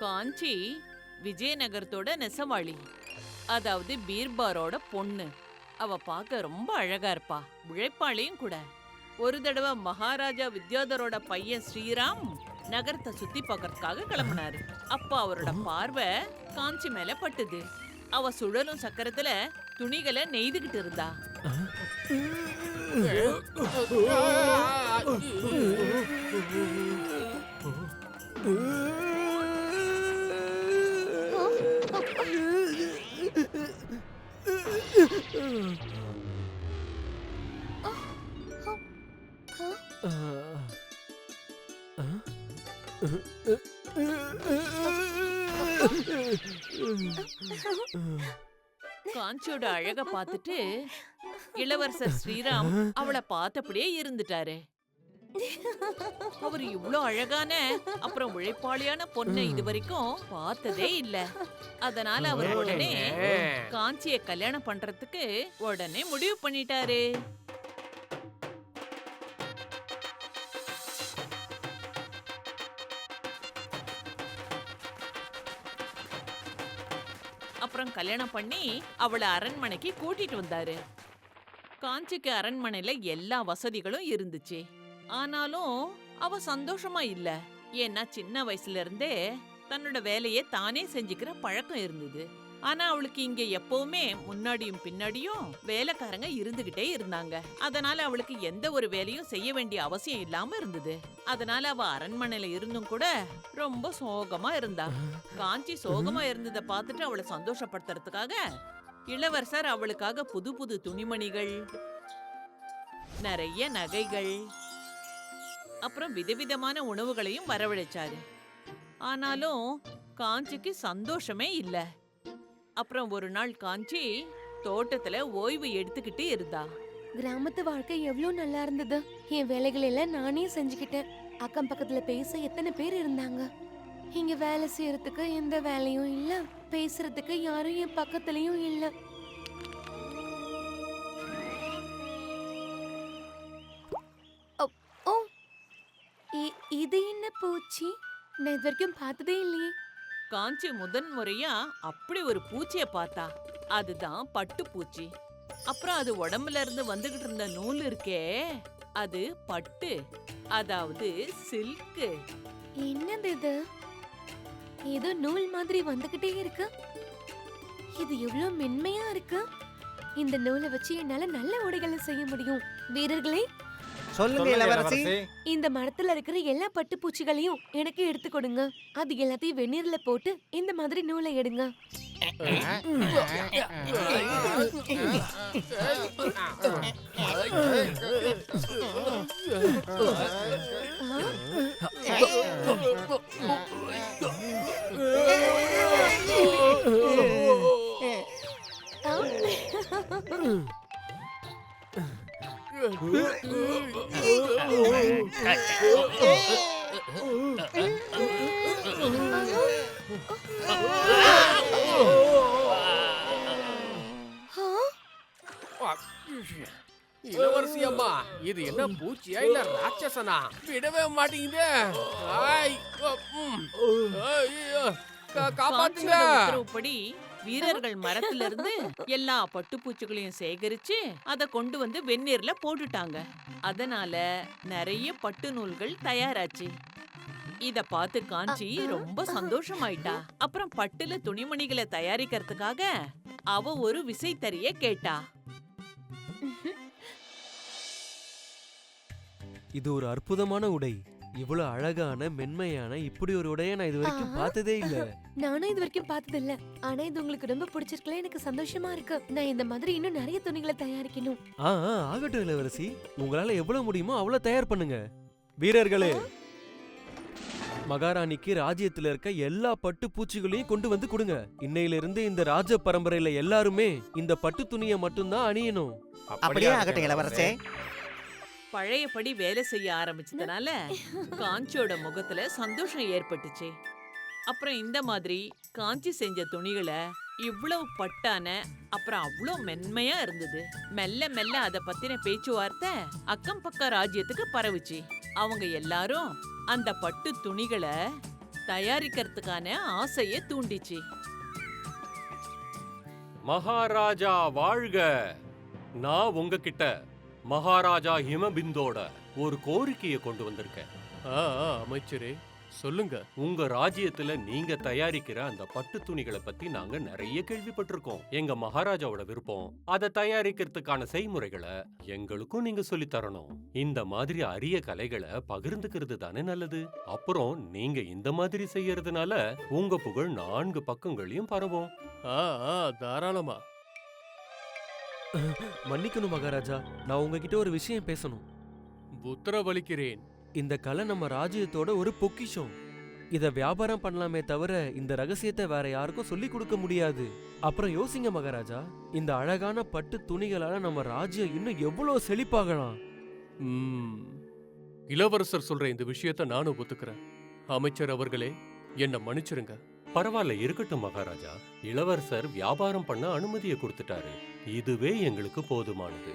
காஞ்சி விஜயநகரத்தோட நெசவாளி. அதாவது பீர்பாரோட பொண்ணு. அவ பார்க்க ரொம்ப அழகா இருப்பா. உழைப்பாளியும் கூட. ஒரு தடவை மகாராஜா வித்யாதரோட பையன் ஸ்ரீராம் நகரத்தை சுத்தி பார்க்கறதுக்காக கிளம்புனாரு. அப்ப அவரோட பார்வை காஞ்சி மேல பட்டுது. அவ சுழலும் சக்கரத்துல துணிகளை நெய்துகிட்டு இருந்தா. காஞ்சியோட அழக பார்த்துட்டு இளவரசர் ஸ்ரீராம் அவளை பார்த்தபடியே இருந்துட்டாரு. அவர் இவ்ளோ அழகான அப்புறம் உழைப்பாளியான பொண்ணை இது வரைக்கும் பார்த்ததே இல்ல. அதனால அவர் உடனே காஞ்சிய கல்யாணம் பண்றதுக்கு உடனே முடிவு பண்ணிட்டாரு. அப்புறம் கல்யாணம் பண்ணி அவளை அரண்மனைக்கு கூட்டிட்டு வந்தாரு. காஞ்சிக்கு அரண்மனையில எல்லா வசதிகளும் இருந்துச்சு. ஆனாலும் அவ சந்தோஷமா இல்ல. ஏன்னா சின்ன வயசுல இருந்தே தன்னோட வேலையை தானே செஞ்சுக்கிற பழக்கம் இருந்தது. ஆனா அவளுக்கு இங்க எப்பவுமே முன்னாடியும் பின்னாடியும் வேலைக்காரங்க இருந்துகிட்டே இருந்தாங்க. அதனால அவளுக்கு எந்த ஒரு வேலையும் செய்ய வேண்டிய அவசியம் இல்லாம இருந்தது. அதனால அவ அரண்மனையில இருந்தும் கூட ரொம்ப சோகமா இருந்தா. காஞ்சி சோகமா இருந்ததை பார்த்துட்டு அவளை சந்தோஷப்படுத்துறதுக்காக இளவரசர் அவளுக்காக புது புது துணிமணிகள் நிறைய நகைகள் அப்புறம் விதவிதமான உணவுகளையும் வரவழைச்சாரு. ஆனாலும் காஞ்சிக்கு சந்தோஷமே இல்ல. அப்புறம் ஒரு நாள் காஞ்சி தோட்டத்துல ஓய்வு எடுத்துக்கிட்டு இருந்தா. கிராமத்து வாழ்க்கை எவ்வளவு நல்லா இருந்தது. என் வேலைகள் எல்லாம் நானே செஞ்சுக்கிட்டேன். அக்கம் பக்கத்துல பேச எத்தனை பேர் இருந்தாங்க. இங்க வேலை செய்யறதுக்கு எந்த வேலையும் இல்ல. பேசுறதுக்கு யாரும் என் பக்கத்துலயும் இல்ல. இது என்ன பூச்சி? நான் இது வரைக்கும் பார்த்ததே இல்லையே. காஞ்சி முதன் முறையா அப்படி ஒரு பூச்சிய பார்த்தா அதுதான் பட்டு பூச்சி. அப்புறம் அது உடம்புல இருந்து வந்துகிட்டு இருந்த நூல் இருக்கே அது பட்டு அதாவது சில்க்கு. என்னது இது? ஏதோ நூல் மாதிரி வந்துகிட்டே இருக்கு. இது எவ்வளவு மென்மையா இருக்கு. இந்த நூலை வச்சு என்னால நல்ல உடைகளை செய்ய முடியும். வீரர்களே! சொல்லுங்க இளவரசி. இந்த மரத்துல இருக்கிற எல்லா பட்டு பூச்சிகளையும் எனக்கு எடுத்து கொடுங்க. அது எல்லாத்தையும் வெந்நீர்ல போட்டு இந்த மாதிரி நூலை எடுங்க. ஆ? இளவரசி அம்மா இது என்ன பூச்சியா இல்ல ராட்சசனா? விடவே மாட்டேங்குது. காப்பாத்துங்க. உத்தரவுப்படி வீரர்கள் மரத்துல இருந்து எல்லா பட்டுப்பூச்சிகளையும் சேகரிச்சு அதை கொண்டு வந்து வெந்நீர்ல போட்டுட்டாங்க. அதனால நிறைய பட்டு நூல்கள் தயாராச்சு. இத பார்த்து காஞ்சி ரொம்ப சந்தோஷமாயிட்டா. அப்புறம் பட்டுல துணிமணிகளை தயாரிக்கிறதுக்காக அவ ஒரு விசைத்தறிய கேட்டா. இது ஒரு அற்புதமான உடை. இவ்வளவு அழகான மென்மையான இப்படி ஒரு உடைய நான் இது வரைக்கும். பார்த்ததே இல்ல. நானும் இது வரைக்கும் பார்த்தது இல்ல ஆனா இது உங்களுக்கு ரொம்ப பிடிச்சிருக்கல எனக்கு சந்தோஷமா இருக்கு. நான் இந்த மாதிரி இன்னும் நிறைய துணிகளை தயாரிக்கணும். ஆ ஆ, ஆகட்டும் இளவரசி. உங்களால எவ்வளவு முடியுமோ அவ்வளவு தயார் பண்ணுங்க. வீரர்களே மகாராணிக்கு ராஜ்யத்துல இருக்க எல்லா பட்டு பூச்சிகளையும் கொண்டு வந்து கொடுங்க. இன்னையில இருந்து இந்த ராஜ பரம்பரையில எல்லாருமே இந்த பட்டு துணியை மட்டும்தான் அணியணும். அப்படியே ஆகட்டும் இளவரசே. பழையபடி வேலை செய்ய ஆரம்பிச்சதுனால காஞ்சியோட முகத்துல சந்தோஷம் ஏற்பட்டுச்சு. அப்புறம் இந்த மாதிரி காஞ்சி செஞ்ச துணிகளை இவ்வளவு பட்டான அப்புறம் அவ்வளோ மென்மையா இருந்தது. மெல்ல மெல்ல அத பத்தின பேச்சுவார்த்தை அக்கம் பக்க ராஜ்யத்துக்கு பரவுச்சு. அவங்க எல்லாரும் அந்த பட்டு துணிகளை தயாரிக்கிறதுக்கான ஆசைய தூண்டிச்சு. மகாராஜா வாழ்க! நான் உங்ககிட்ட மகாராஜா ஹிமபிந்தோட ஒரு கோரிக்கையை கொண்டு வந்திருக்கேன் ஆ ஆ, அமைச்சரே சொல்லுங்க. உங்க ராஜ்யத்துல நீங்க தயாரிக்கிற அந்த பட்டு துணிகளை பத்தி நாங்க நிறைய கேள்விப்பட்டிருக்கோம். எங்க மகாராஜாவோட விருப்பம் அதை தயாரிக்கிறதுக்கான செய்முறைகளை எங்களுக்கும் நீங்க சொல்லித் தரணும். இந்த மாதிரி அரிய கலைகளை பகிர்ந்துக்கிறது தானே நல்லது. அப்புறம் நீங்க இந்த மாதிரி செய்யறதுனால உங்க புகழ் நான்கு பக்கங்களையும் பரவும். ஆ ஆ தாராளமா. மன்னிக்கணும் மகாராஜா. நான் உங்ககிட்ட ஒரு விஷயம் பேசணும். உத்தரவளிக்கிறேன். இந்த கலை நம்ம ராஜ்யத்தோட ஒரு பொக்கிஷம். இத வியாபாரம் பண்ணலாமே தவிர இந்த ரகசியத்தை வேற யாருக்கும் சொல்லி கொடுக்க முடியாது. அப்புறம் யோசிங்க மகாராஜா. இந்த அழகான பட்டு துணிகளால நம்ம ராஜ்யம் இன்னும் எவ்வளவு செழிப்பாகலாம். ம், இளவரசர் சொல்ற இந்த விஷயத்த நானும் ஒத்துக்கிறேன். அமைச்சர் அவர்களே என்ன மன்னிச்சிருங்க. பரவாயில்ல இருக்கட்டும் மகாராஜா. இளவரசர் வியாபாரம் பண்ண அனுமதியை கொடுத்துட்டாரு. இதுவே எங்களுக்கு போதுமானது.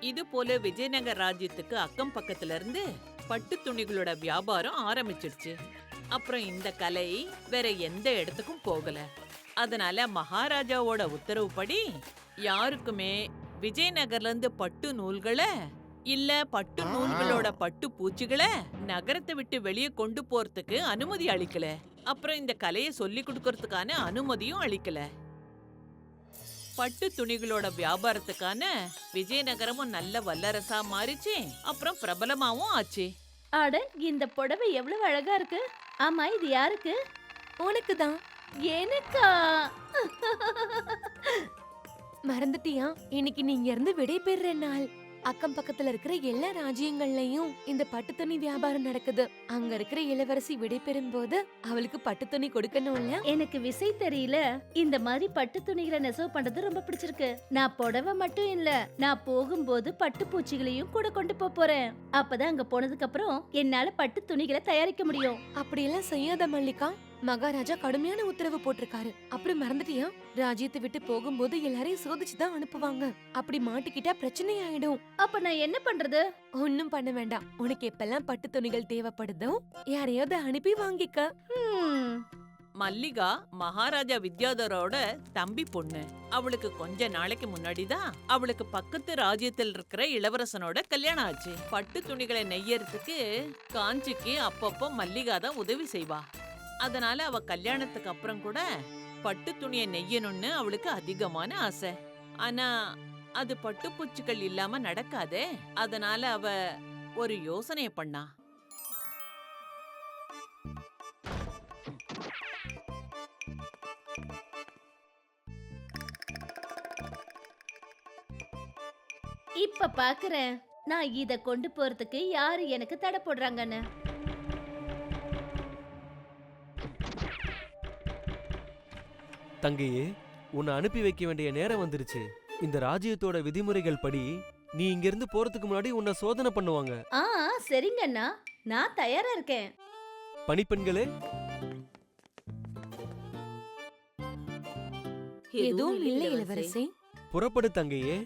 இது போல விஜயநகர் ராஜ்யத்துக்கு அக்கம் பக்கத்துல இருந்து பட்டு துணிகளோட வியாபாரம் ஆரம்பிச்சிடுச்சு அப்புறம் இந்த கலை வேற எந்த இடத்துக்கும் போகல. அதனால மகாராஜாவோட உத்தரவுப்படி யாருக்குமே விஜயநகர்ல இருந்து பட்டு நூல்களை இல்ல பட்டு நூல்களோட பட்டு பூச்சிகளை நகரத்தை விட்டு வெளியே கொண்டு போறதுக்கு அனுமதி அளிக்கல. அப்புறம் இந்த கலையை சொல்லி கொடுக்கறதுக்கான அனுமதியும் அளிக்கல. பட்டு துணிகளோட வியாபாரத்துக்கான விஜயநகரமும் நல்ல வல்லரசா மாறிச்சு அப்புறம் பிரபலமாவும் ஆச்சு. அட இந்த புடவை எவ்வளவு அழகா இருக்கு. ஆமா இது யாருக்கு? உனக்கு தான் எனக்கா? மறந்துட்டியா? இன்னைக்கு நீங்க இருந்து விடை பெறுற நாள். அக்கம் பக்கத்துல இருக்கிற எல்லா ராஜ்யங்கள்லயும் இந்த பட்டு துணி வியாபாரம் நடக்குது. அங்க இருக்கிற இளவரசி விடை போது அவளுக்கு பட்டு துணி கொடுக்கணும்ல எனக்கு விசை தெரியல. இந்த மாதிரி பட்டு துணிகளை நெசவு பண்றது ரொம்ப பிடிச்சிருக்கு. நான் புடவை மட்டும் இல்ல நான் போகும்போது பட்டு பூச்சிகளையும் கூட கொண்டு போப் போறேன். அப்பதான் அங்க போனதுக்கு அப்புறம் என்னால பட்டு துணிகளை தயாரிக்க முடியும். அப்படியெல்லாம் செய்யாத மல்லிகா. மகாராஜா கடுமையான உத்தரவு போட்டிருக்காரு. அப்படி மறந்துட்டியா? ராஜ்யத்தை விட்டு போகும்போது எல்லாரையும் சோதிச்சு தான் அனுப்புவாங்க. அப்படி மாட்டிக்கிட்டா பிரச்சனை ஆயிடும். அப்ப நான் என்ன பண்றது? ஒண்ணும் பண்ண வேண்டாம். உனக்கு எப்பெல்லாம் பட்டு துணிகள் தேவைப்படுதோ யாரையாவது அனுப்பி வாங்கிக்க. ஹம், மல்லிகா மகாராஜா வித்யாதரோட தம்பி பொண்ணு. அவளுக்கு கொஞ்ச நாளைக்கு முன்னாடி தான் அவளுக்கு பக்கத்து ராஜ்யத்தில் இருக்கிற இளவரசனோட கல்யாணம் ஆச்சு. பட்டு துணிகளை நெய்யறதுக்கு காஞ்சிக்கு அப்பப்போ மல்லிகா தான் உதவி செய்வா. அதனால அவ கல்யாணத்துக்கு அப்புறம் கூட பட்டு துணியை நெய்யணும்னு அவளுக்கு அதிகமான ஆசை. ஆனா அது பட்டுப்பூச்சிகள் இல்லாம நடக்காதே அதனால அவ ஒரு யோசனை பண்ணா. இப்ப பாக்குறேன். நான் இத கொண்டு போறதுக்கு யாரு எனக்கு தடை போடுறாங்கன்னு. தங்கையே உன்னை அனுப்பி வைக்க வேண்டிய நேரம் வந்துருச்சு. இந்த ராஜ்யத்தோட விதிமுறைகள் படி நீ இங்கிருந்து போறதுக்கு முன்னாடி உன்னை சோதனை பண்ணுவாங்க. ஆ சரிங்கண்ணா நான் தயாரா இருக்கேன். பணிப்பெண்களே. எதுவும் இல்லை இளவரசி. புறப்படு தங்கையே.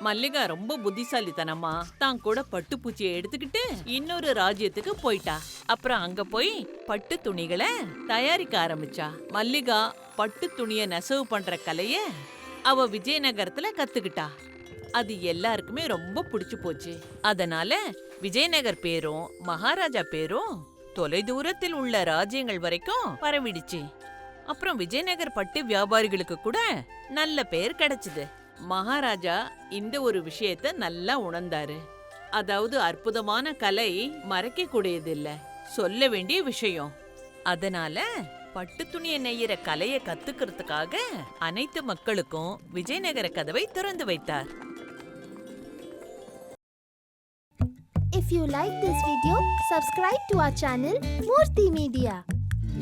மல்லிகா ரொம்ப புத்திசாலித்தனமா தான் கூட பட்டுப்பூச்சியை எடுத்துக்கிட்டு இன்னொரு ராஜ்யத்துக்கு போயிட்டா. அப்புறம் அங்க போய் பட்டு துணிகளை தயாரிக்க ஆரம்பிச்சா. மல்லிகா பட்டு துணிய நெசவு பண்ற கலைய அவ விஜயநகரத்துல கத்துக்கிட்டா. அது எல்லாருக்குமே ரொம்ப பிடிச்சு போச்சு. அதனால விஜயநகர் பேரும் மகாராஜா பேரும் தொலைதூரத்தில் உள்ள ராஜ்யங்கள் வரைக்கும் பரவிடுச்சு. அப்புறம் விஜயநகர் பட்டு வியாபாரிகளுக்கு கூட நல்ல பேர் கிடைச்சது. மகாராஜா இந்த ஒரு விஷயத்த நல்லா உணர்ந்தாரு. அதாவது அற்புதமான கலை மறைக்க கூடியதில்ல சொல்ல வேண்டிய விஷயம். அதனால பட்டு துணியை நெய்யற கலையை கத்துக்கிறதுக்காக அனைத்து மக்களுக்கும் விஜயநகர கதவை திறந்து வைத்தார். If you like this video, subscribe to our channel Murthy Media.